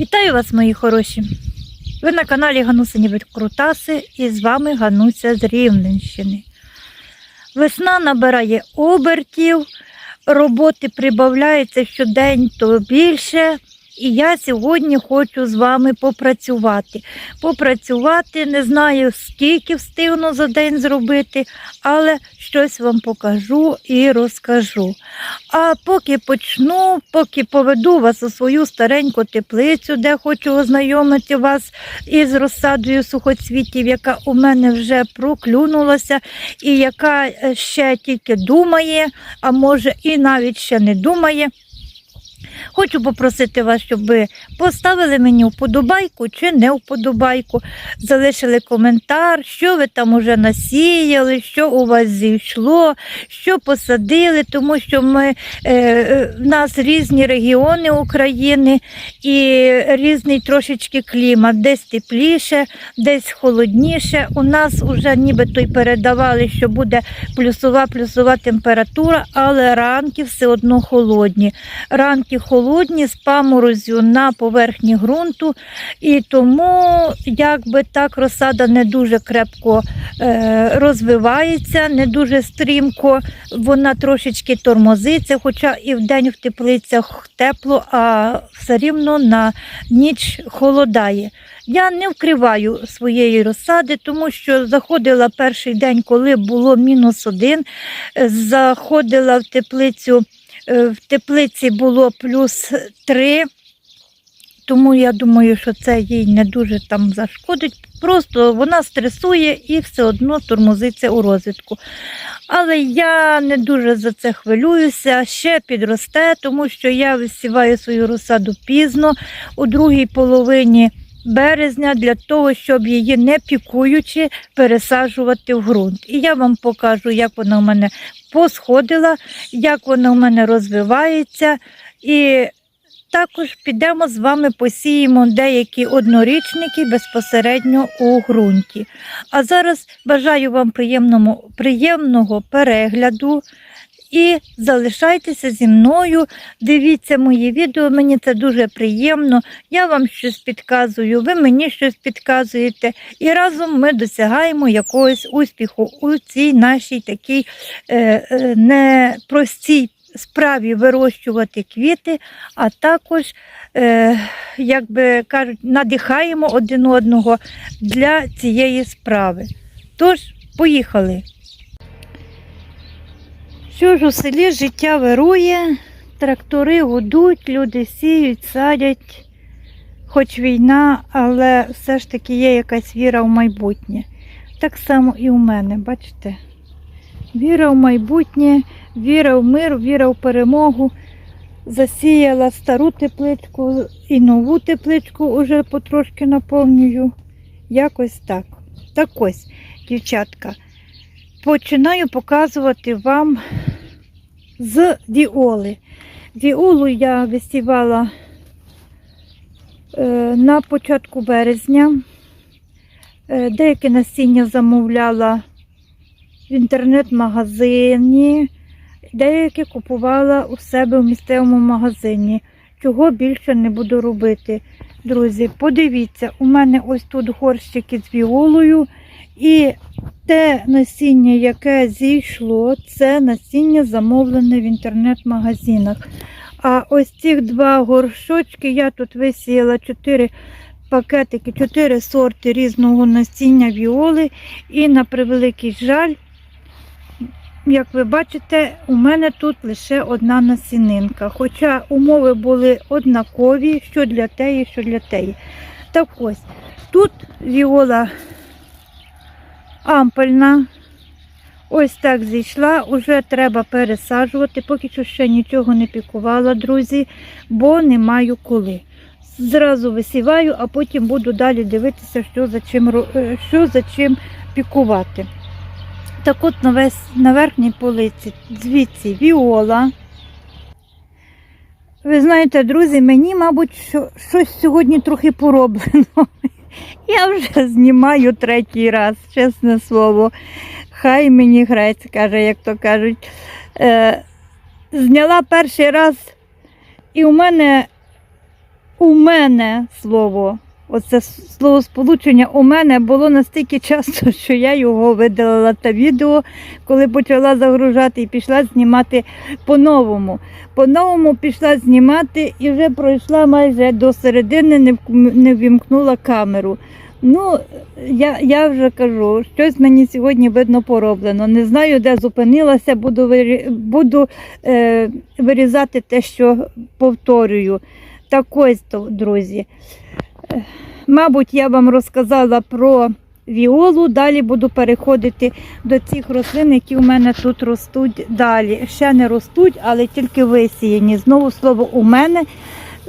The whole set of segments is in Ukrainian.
Вітаю вас, мої хороші! Ви на каналі Ганусині Крутаси і з вами Гануся з Рівненщини. Весна набирає обертів, роботи прибавляється щодень то більше. І я сьогодні хочу з вами попрацювати. Попрацювати, не знаю, скільки встигну за день зробити, але щось вам покажу і розкажу. А поки почну, поки поведу вас у свою стареньку теплицю, де хочу ознайомити вас із розсадою сухоцвітів, яка у мене вже проклюнулася, і яка е, ще тільки думає, а може і навіть ще не думає. Хочу попросити вас, щоб ви поставили мені вподобайку чи не вподобайку, залишили коментар, що ви там уже насіяли, що у вас зійшло, що посадили, тому що ми, е, е, в нас різні регіони України і різний трошечки клімат, десь тепліше, десь холодніше. У нас вже нібито й передавали, що буде плюсова плюсова температура, але ранки все одно холодні. Ранки холодні з паморозю на поверхні ґрунту, і тому якби так розсада не дуже крепко е, розвивається, не дуже стрімко, вона трошечки тормозиться, хоча і вдень в теплицях тепло, а все рівно на ніч холодає. Я не вкриваю своєї розсади, тому що заходила перший день, коли було мінус один, заходила в теплицю. Е, В теплиці було плюс 3, тому я думаю, що це їй не дуже там зашкодить. Просто вона стресує і все одно тормозиться у розвитку. Але я не дуже за це хвилююся, ще підросте, тому що я висіваю свою розсаду пізно, у другій половині березня, для того, щоб її не пікуючи пересаджувати в ґрунт. І я вам покажу, як вона у мене посходила, як вона у мене розвивається. І також підемо з вами посіємо деякі однорічники безпосередньо у ґрунті. А зараз бажаю вам приємному, приємного перегляду. І залишайтеся зі мною, дивіться мої відео, мені це дуже приємно. Я вам щось підказую, ви мені щось підказуєте, і разом ми досягаємо якогось успіху у цій нашій такій е, е, непростій справі вирощувати квіти, а також, е, як би кажуть, надихаємо один одного для цієї справи. Тож, поїхали. Що ж у селі життя вирує, трактори гудуть, люди сіють, садять, хоч війна, але все ж таки є якась віра в майбутнє. Так само і у мене, бачите? Віра в майбутнє, віра в мир, віра в перемогу. Засіяла стару тепличку і нову тепличку уже потрошки наповнюю. Якось так. Так ось, дівчатка, починаю показувати вам з діоли. Діолу я висівала е, на початку березня. Е, Деяке насіння замовляла в інтернет-магазині, деяке купувала у себе в місцевому магазині. Чого більше не буду робити. Друзі, подивіться, у мене ось тут горщики з віолою. І те насіння, яке зійшло, це насіння замовлене в інтернет-магазинах. А ось ці два горшочки я тут висіяла 4 пакетики, 4 сорти різного насіння віоли. І на превеликий жаль, як ви бачите, у мене тут лише одна насінинка. Хоча умови були однакові, що для теї, що для теї. Так ось, тут віола ампельна. Ось так зійшла, уже треба пересаджувати. Поки що ще нічого не пікувала, друзі, бо не маю коли. Зразу висіваю, а потім буду далі дивитися, що за чим, е, що за чим пікувати. Так от на, весь, на верхній полиці, звідси віола. Ви знаєте, друзі, мені, мабуть, що, щось сьогодні трохи пороблено. Я вже знімаю третій раз, чесне слово. Хай мені грець, каже, як то кажуть. Е, зняла перший раз, і у мене у мене слово. Оце слово сполучення у мене було настільки часто, що я його видалила та відео, коли почала загружати і пішла знімати по-новому. По-новому пішла знімати і вже пройшла майже до середини, не вімкнула камеру. Ну, я, я вже кажу, щось мені сьогодні видно пороблено. Не знаю, де зупинилася, буду, буду е, вирізати те, що повторюю. Так ось, друзі. Мабуть, я вам розказала про віолу. Далі буду переходити до цих рослин, які у мене тут ростуть далі. Ще не ростуть, але тільки висіяні. Знову слово у мене.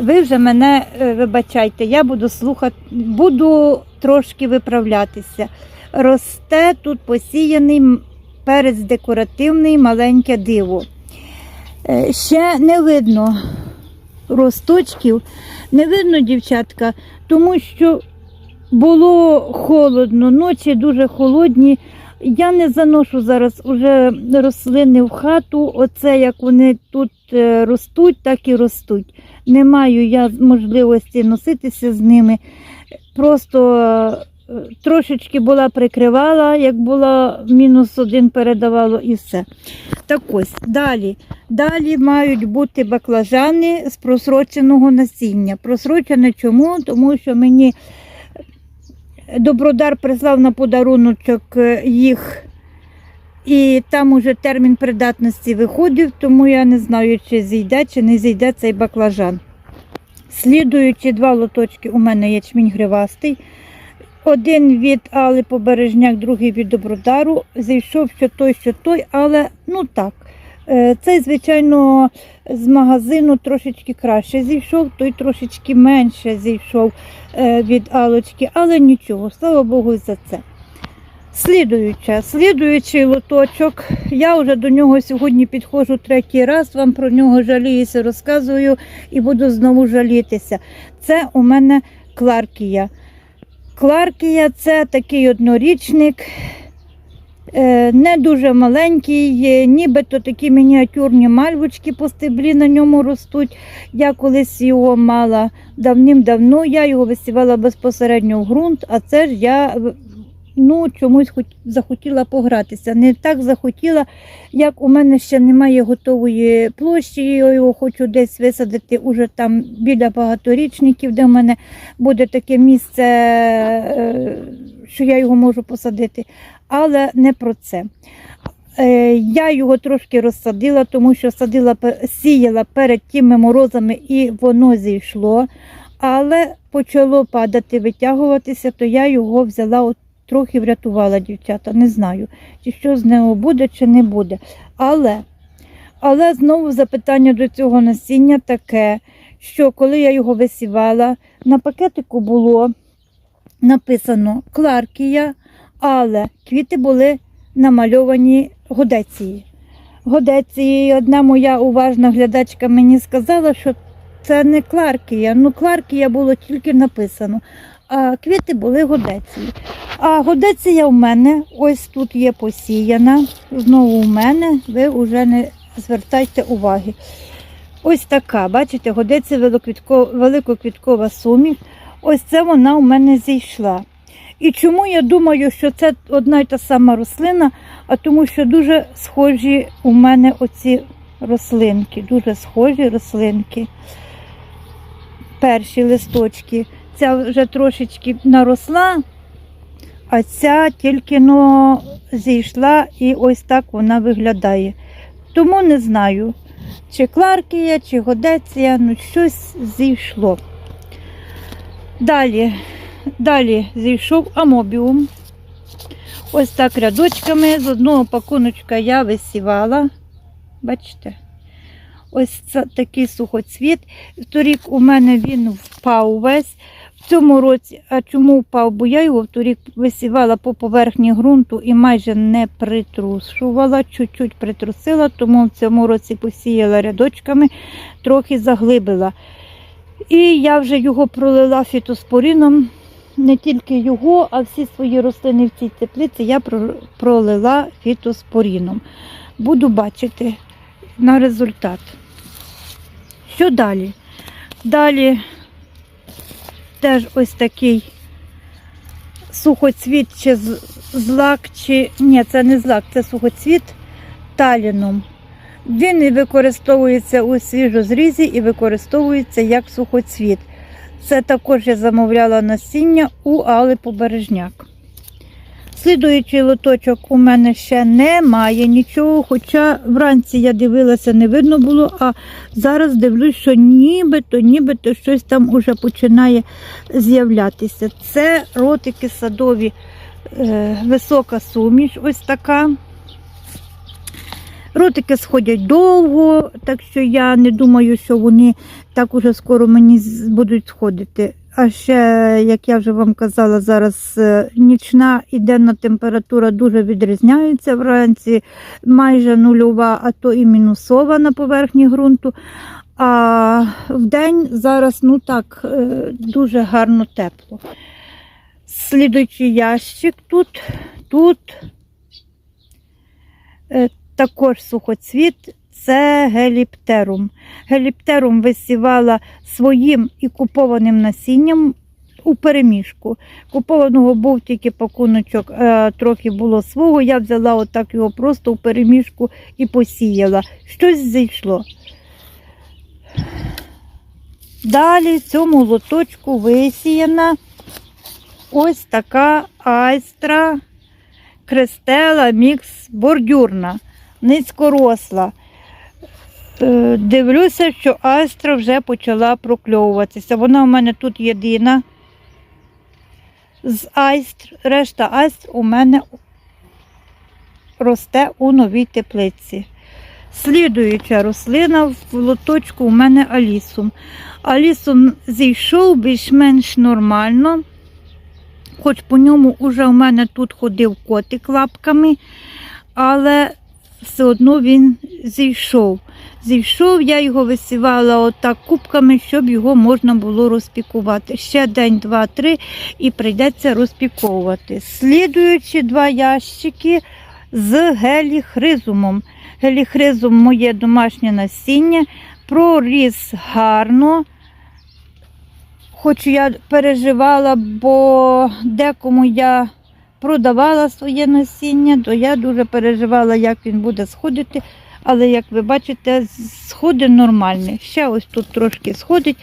Ви вже мене е, вибачайте, я буду слухати, буду трошки виправлятися. Росте тут посіяний перець декоративний, маленьке диво. Е, Ще не видно росточків, не видно, дівчатка, тому що було холодно, ночі дуже холодні. Я не заношу зараз уже рослини в хату. Оце як вони тут е, ростуть, так і ростуть. Не маю я можливості носитися з ними. Просто е, трошечки була прикривала, як була мінус один передавало і все. Так ось, далі. Далі мають бути баклажани з просроченого насіння. Просрочене чому? Тому що мені Добродар прислав на подаруночок е, їх, і там уже термін придатності виходив, тому я не знаю, чи зійде, чи не зійде цей баклажан. Слідуючі два лоточки у мене ячмінь гривастий. Один від Али Побережняк, другий від Добродару. Зійшов що той, що той, але ну так. Е, Цей, звичайно, з магазину трошечки краще зійшов, той трошечки менше зійшов е, від Алочки, але нічого, слава Богу, за це. Слідуюча, слідуючий лоточок. Я вже до нього сьогодні підходжу третій раз, вам про нього жаліюся, розказую і буду знову жалітися. Це у мене Кларкія. Кларкія це такий однорічник, е, не дуже маленький, нібито такі мініатюрні мальвочки по стеблі на ньому ростуть. Я колись його мала давним-давно, я його висівала безпосередньо в ґрунт, а це ж я ну, чомусь захотіла погратися. Не так захотіла, як у мене ще немає готової площі, я його хочу десь висадити уже там біля багаторічників, де в мене буде таке місце, е, що я його можу посадити. Але не про це. Е, Я його трошки розсадила, тому що садила, сіяла перед тими морозами і воно зійшло. Але почало падати, витягуватися, то я його взяла, от, трохи врятувала дівчата. Не знаю, чи що з нього буде, чи не буде. Але, але знову запитання до цього насіння таке, що коли я його висівала, на пакетику було написано Кларкія, але квіти були намальовані годеції. Годеції, одна моя уважна глядачка мені сказала, що це не Кларкія. Ну, Кларкія було тільки написано, квіти були годеції. А годеція в мене ось тут є посіяна. Знову в мене, ви вже не звертайте уваги. Ось така, бачите, годиться великоквіткова суміш. Ось це вона у мене зійшла. І чому я думаю, що це одна й та сама рослина, а тому що дуже схожі у мене оці рослинки, дуже схожі рослинки. Перші листочки. Ця вже трошечки наросла, а ця тільки но зійшла і ось так вона виглядає. Тому не знаю, чи Кларкія, чи Годеція, ну щось зійшло. Далі, далі зійшов амобіум. Ось так рядочками. З одного пакуночка я висівала. Бачите? Ось це такий сухоцвіт. Торік у мене він впав весь. В цьому році, а чому впав? Бо я його вторік висівала по поверхні ґрунту і майже не притрушувала, чуть-чуть притрусила, тому в цьому році посіяла рядочками, трохи заглибила. І я вже його пролила фітоспоріном. Не тільки його, а всі свої рослини в цій теплиці я пролила фітоспоріном. Буду бачити на результат. Що далі? Далі теж ось такий сухоцвіт чи злак, чи ні, це не злак, це сухоцвіт таліном. Він використовується у свіжозрізі і використовується як сухоцвіт. Це також я замовляла насіння у Али Побережняк. Слідуючий лоточок у мене ще немає нічого, хоча вранці я дивилася, не видно було, а зараз дивлюсь, що нібито, нібито щось там уже починає з'являтися. Це ротики садові, е, висока суміш, ось така. Ротики сходять довго, так що я не думаю, що вони так уже скоро мені будуть сходити. А ще, як я вже вам казала, зараз е, нічна і денна температура дуже відрізняються вранці, майже нульова, а то і мінусова на поверхні ґрунту. А в день зараз ну так, е, дуже гарно тепло. Слідуючий ящик тут, тут е, також сухоцвіт, це геліптерум. Геліптерум висівала своїм і купованим насінням у переміжку. Купованого був тільки пакуночок, е, трохи було свого. Я взяла отак його просто у переміжку і посіяла. Щось зійшло. Далі цьому лоточку висіяна ось така айстра крестела мікс бордюрна, низькоросла. Е, Дивлюся, що айстра вже почала прокльовуватися. Вона у мене тут єдина з айстр. Решта айстр у мене росте у новій теплиці. Слідуюча рослина в лоточку у мене алісум. Алісум зійшов більш-менш нормально, хоч по ньому вже у мене тут ходив котик лапками, але все одно він зійшов. Зійшов, я його висівала отак кубками, щоб його можна було розпікувати. Ще день, два, три і прийдеться розпіковувати. Слідуючі два ящики з геліхризумом. Геліхризум моє домашнє насіння, проріс гарно. Хоч я переживала, бо декому я продавала своє насіння, то я дуже переживала, як він буде сходити. Але, як ви бачите, сходи нормальні. Ще ось тут трошки сходить.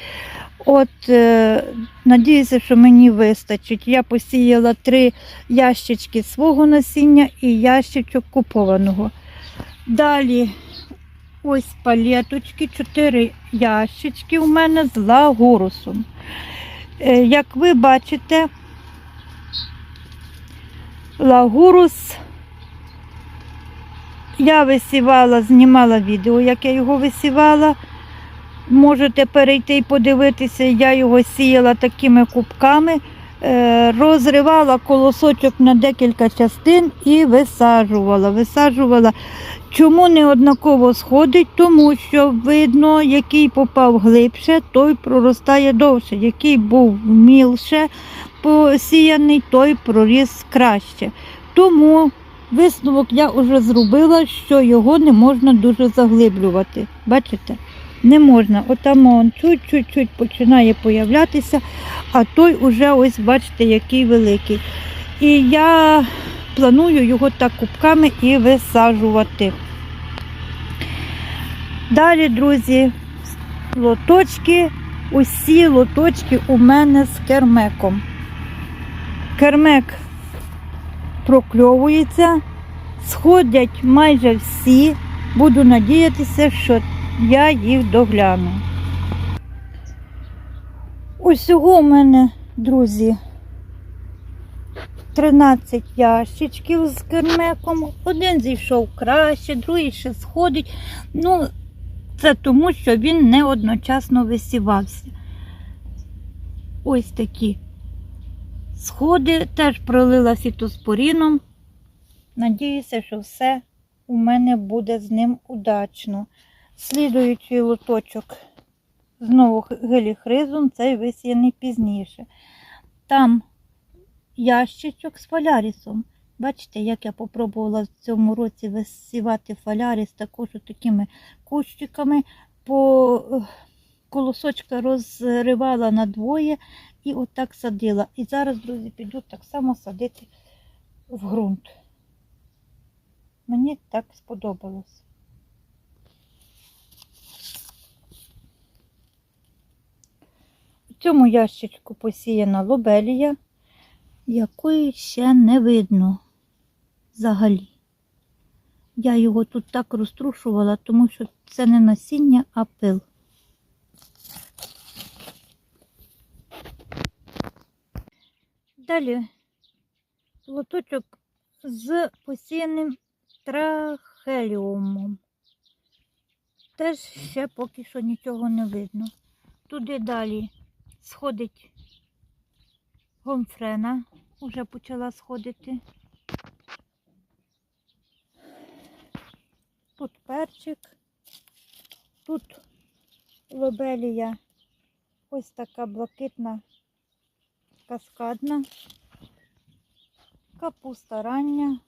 От, е, надіюся, що мені вистачить. Я посіяла три ящички свого насіння і ящичок купованого. Далі ось палеточки, чотири ящички у мене з лагурусом. Е, Як ви бачите, лагурус я висівала, знімала відео, як я його висівала. Можете перейти і подивитися, я його сіяла такими кубками, е, розривала колосочок на декілька частин і висаджувала. Висаджувала. Чому не однаково сходить? Тому що видно, який попав глибше, той проростає довше, який був мілше посіяний, той проріс краще. Тому висновок я вже зробила, що його не можна дуже заглиблювати. Бачите? Не можна. Отам чуть-чуть починає появлятися, а той уже ось бачите, який великий. І я планую його так кубками і висаджувати. Далі, друзі, лоточки, усі лоточки у мене з кермеком. Кермек прокльовується, сходять майже всі. Буду надіятися, що я їх догляну. Усього у мене, друзі, 13 ящичків з кермеком. Один зійшов краще, другий ще сходить. Ну, це тому, що він не одночасно висівався. Ось такі сходи теж пролила фітоспоріном. Надіюся, що все у мене буде з ним удачно. Слідуючий лоточок знову геліхризум, цей висіяний пізніше. Там ящичок з фалярісом. Бачите, як я попробувала в цьому році висівати фаляріс також такими кущиками по, колосочка розривала на двоє і отак садила. І зараз, друзі, піду так само садити в ґрунт. Мені так сподобалось. У цьому ящичку посіяна лобелія, якої ще не видно взагалі. Я його тут так розтрушувала, тому що це не насіння, а пил. Далі лоточок з посіяним трахеліумом. Теж ще поки що нічого не видно. Туди далі сходить гомфрена, вже почала сходити. Тут перчик, тут лобелія ось така блакитна, каскадна, капуста рання.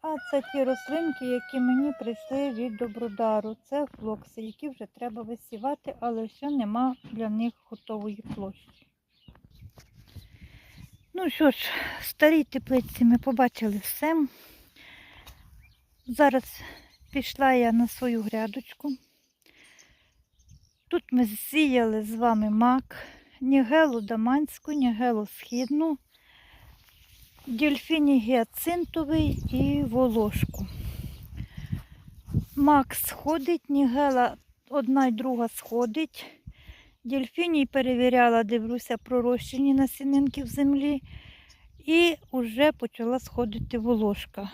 А це ті рослинки, які мені прийшли від добродару. Це флокси, які вже треба висівати, але ще нема для них готової площі. Ну що ж, в старій теплиці ми побачили все. Зараз пішла я на свою грядочку. Тут ми зсіяли з вами мак, нігелу даманську, нігелу східну, дельфіній гіацинтовий і волошку. Мак сходить, нігела одна й друга сходить. Дельфіній перевіряла, дивлюся, пророщені насінинки в землі. І вже почала сходити волошка.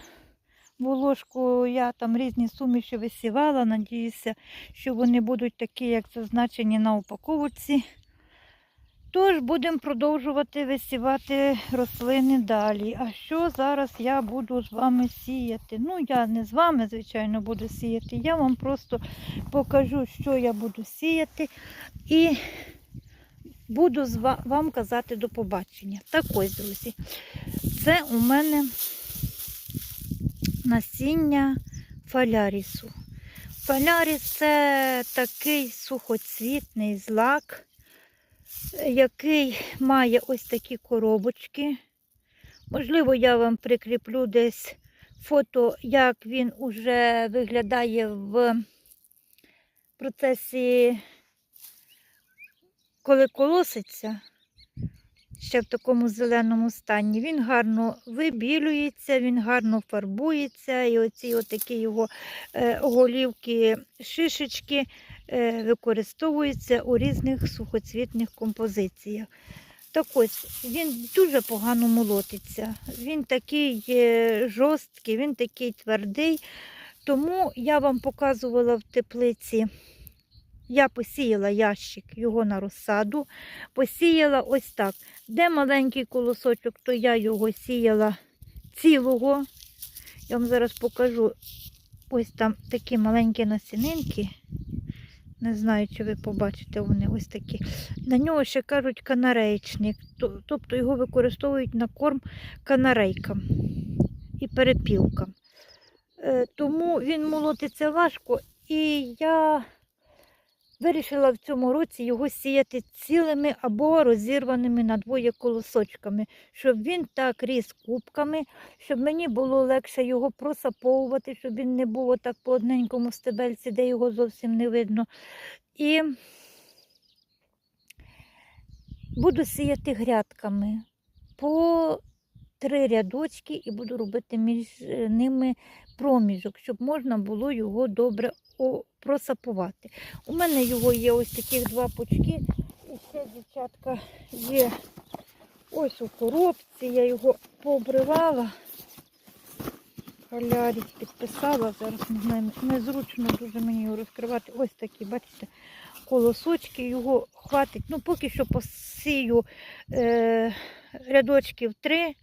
Волошку я там різні суміші висівала, надіюся, що вони будуть такі, як зазначені на упаковці. Тож будемо продовжувати висівати рослини далі. А що зараз я буду з вами сіяти? Ну, я не з вами, звичайно, буду сіяти. Я вам просто покажу, що я буду сіяти. І буду вам казати до побачення. Так ось, друзі. Це у мене насіння фалярісу. Фаляріс це такий сухоцвітний злак, який має ось такі коробочки. Можливо, я вам прикріплю десь фото, як він уже виглядає в процесі, коли колоситься ще в такому зеленому стані. Він гарно вибілюється, він гарно фарбується. І оці отакі його е, голівки, шишечки е, використовуються у різних сухоцвітних композиціях. Так ось, він дуже погано молотиться. Він такий е, жорсткий, він такий твердий. Тому я вам показувала в теплиці. Я посіяла ящик його на розсаду, посіяла ось так. Де маленький колосочок, то я його сіяла цілого. Я вам зараз покажу ось там такі маленькі насінинки. Не знаю, чи ви побачите вони ось такі. На нього ще кажуть канарейчник. Тобто його використовують на корм канарейкам і перепілкам. Е, Тому він молотиться важко. І я Вирішила в цьому році його сіяти цілими або розірваними на двоє колосочками, щоб він так ріс кубками, щоб мені було легше його просаповувати, щоб він не був отак по одненькому стебельці, де його зовсім не видно. І буду сіяти грядками по три рядочки і буду робити між е, ними проміжок, щоб можна було його добре просапувати. У мене його є ось таких два пучки. І ще, дівчатка, є ось у коробці. Я його пообривала. Халяріс підписала. Зараз не знаю, незручно дуже мені його розкривати. Ось такі, бачите, колосочки. Його хватить. Ну, поки що посію е, рядочків три.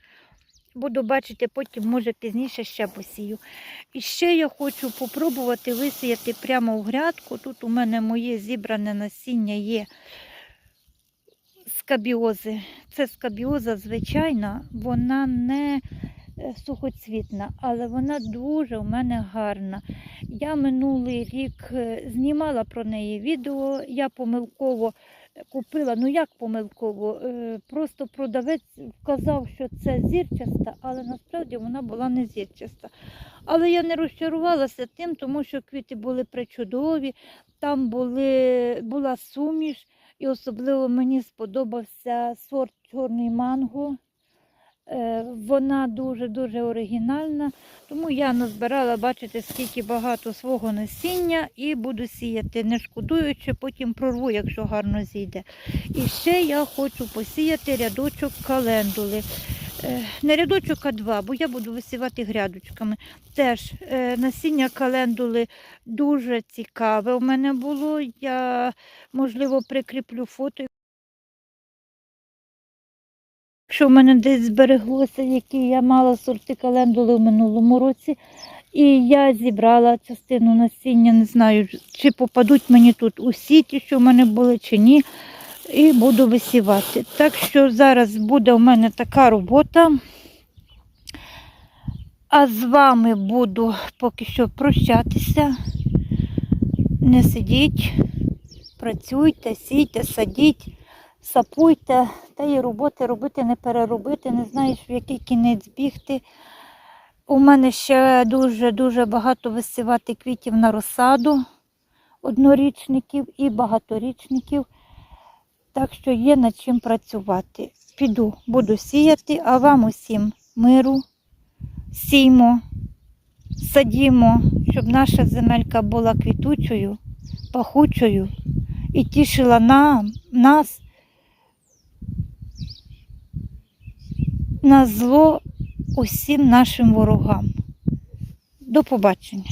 Буду бачити, потім, може, пізніше ще посію. І ще я хочу попробувати висіяти прямо в грядку. Тут у мене моє зібране насіння є скабіози. Це скабіоза звичайна, вона не е, сухоцвітна, але вона дуже у мене гарна. Я минулий рік е, знімала про неї відео, я помилково купила, ну як помилково, е, просто продавець вказав, що це зірчаста, але насправді вона була не зірчаста. Але я не розчарувалася тим, тому що квіти були причудові, там були, була суміш, і особливо мені сподобався сорт чорний манго. Е, Вона дуже-дуже оригінальна, тому я назбирала, бачите, скільки багато свого насіння і буду сіяти, не шкодуючи, потім прорву, якщо гарно зійде. І ще я хочу посіяти рядочок календули. Е, Не рядочок, а два, бо я буду висівати грядочками. Теж е, насіння календули дуже цікаве у мене було. Я, можливо, прикріплю фото. Якщо в мене десь збереглося, які я мала сорти календули в минулому році, і я зібрала частину насіння, не знаю, чи попадуть мені тут усі ті, що в мене були, чи ні, і буду висівати. Так що зараз буде у мене така робота. А з вами буду поки що прощатися. Не сидіть, працюйте, сійте, садіть, сапуйте, та і роботи робити, не переробити, не знаєш, в який кінець бігти. У мене ще дуже-дуже багато висівати квітів на розсаду однорічників і багаторічників. Так що є над чим працювати. Піду, буду сіяти, а вам усім миру, сіймо, садімо, щоб наша земелька була квітучою, пахучою і тішила нам, нас на зло усім нашим ворогам. До побачення.